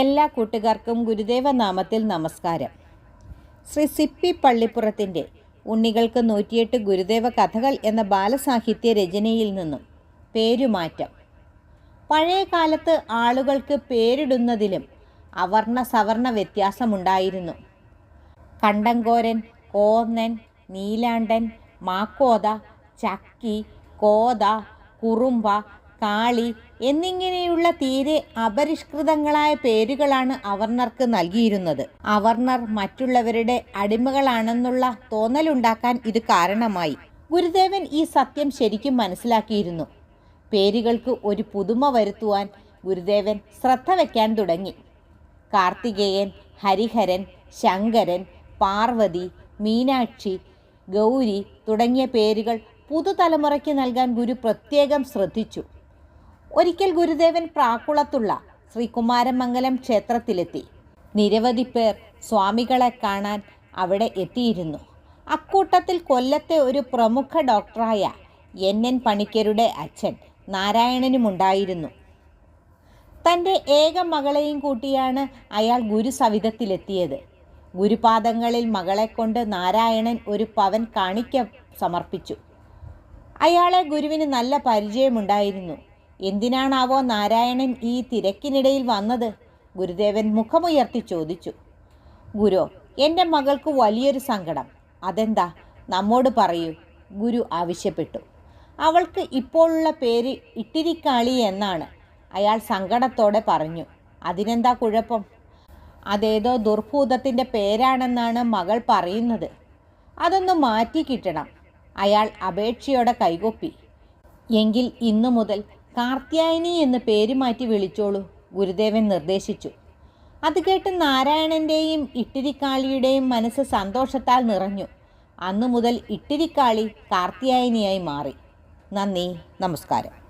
എല്ലാ കൂട്ടുകാർക്കും ഗുരുദേവ നാമത്തിൽ നമസ്കാരം. ശ്രീ സിപ്പി പള്ളിപ്പുറത്തിന്റെ ഉണ്ണികൾക്ക് നൂറ്റിയെട്ട് ഗുരുദേവ കഥകൾ എന്ന ബാലസാഹിത്യ രചനയിൽ നിന്നും പേരുമാറ്റം. പഴയ കാലത്ത് ആളുകൾക്ക് പേരിടുന്നതിലും അവർണ സവർണ വ്യത്യാസമുണ്ടായിരുന്നു. കണ്ടങ്കോരൻ കോന്നൻ നീലാണ്ടൻ മാക്കോത ചക്കി കോത കുറുമ്പ കാളി എന്നിങ്ങനെയുള്ള തീരെ അപരിഷ്കൃതങ്ങളായ പേരുകളാണ് അവർണർക്ക് നൽകിയിരുന്നത്. അവർണർ മറ്റുള്ളവരുടെ അടിമകളാണെന്നുള്ള തോന്നലുണ്ടാക്കാൻ ഇത് കാരണമായി. ഗുരുദേവൻ ഈ സത്യം ശരിക്കും മനസ്സിലാക്കിയിരുന്നു. പേരുകൾക്ക് ഒരു പുതുമ വരുത്തുവാൻ ഗുരുദേവൻ ശ്രദ്ധ വയ്ക്കാൻ തുടങ്ങി. കാർത്തികേയൻ ഹരിഹരൻ ശങ്കരൻ പാർവതി മീനാക്ഷി ഗൗരി തുടങ്ങിയ പേരുകൾ പുതുതലമുറയ്ക്ക് നൽകാൻ ഗുരു പ്രത്യേകം ശ്രദ്ധിച്ചു. ഒരിക്കൽ ഗുരുദേവൻ പ്രാക്കുളത്തുള്ള ശ്രീകുമാരമംഗലം ക്ഷേത്രത്തിലെത്തി. നിരവധി പേർ സ്വാമികളെ കാണാൻ അവിടെ എത്തിയിരുന്നു. അക്കൂട്ടത്തിൽ കൊല്ലത്തെ ഒരു പ്രമുഖ ഡോക്ടറായ എൻ. എൻ. പണിക്കരുടെ അച്ഛൻ നാരായണനുമുണ്ടായിരുന്നു. തന്റെ ഏക മകളെയും കൂട്ടിയാണ് അയാൾ ഗുരുസവിധത്തിലെത്തിയത്. ഗുരുപാദങ്ങളിൽ മകളെ കൊണ്ട് നാരായണൻ ഒരു പവൻ കാണിക്ക സമർപ്പിച്ചു. അയാളെ ഗുരുവിന് നല്ല പരിചയമുണ്ടായിരുന്നു. എന്തിനാണാവോ നാരായണൻ ഈ തിരക്കിനിടയിൽ വന്നത്? ഗുരുദേവൻ മുഖമുയർത്തി ചോദിച്ചു. ഗുരു എന്റെ മകൾക്ക് വലിയൊരു സങ്കടം. അതെന്താ? നമ്മോട് പറയൂ. ഗുരു ആവശ്യപ്പെട്ടു. അവൾക്ക് ഇപ്പോഴുള്ള പേര് ഇട്ടിരിക്കാളി എന്നാണ്. അയാൾ സങ്കടത്തോടെ പറഞ്ഞു. അതിനെന്താ കുഴപ്പം? അതേതോ ദുർഭൂതത്തിന്റെ പേരാണെന്നാണ് മകൾ പറയുന്നത്. അതൊന്ന് മാറ്റി കിട്ടണം. അയാൾ അപേക്ഷയോടെ കൈകൊപ്പി. എങ്കിൽ ഇന്നു മുതൽ കാർത്യായനി എന്ന് പേര് മാറ്റി വിളിച്ചോളൂ ഗുരുദേവൻ നിർദ്ദേശിച്ചു. അത് കേട്ട് നാരായണന്റെയും ഇട്ടിരിക്കാളിയുടെയും മനസ്സ് സന്തോഷത്താൽ നിറഞ്ഞു. അന്നു മുതൽ ഇട്ടിരിക്കാളി കാർത്തിയായനിയായി മാറി. നന്ദി നമസ്കാരം.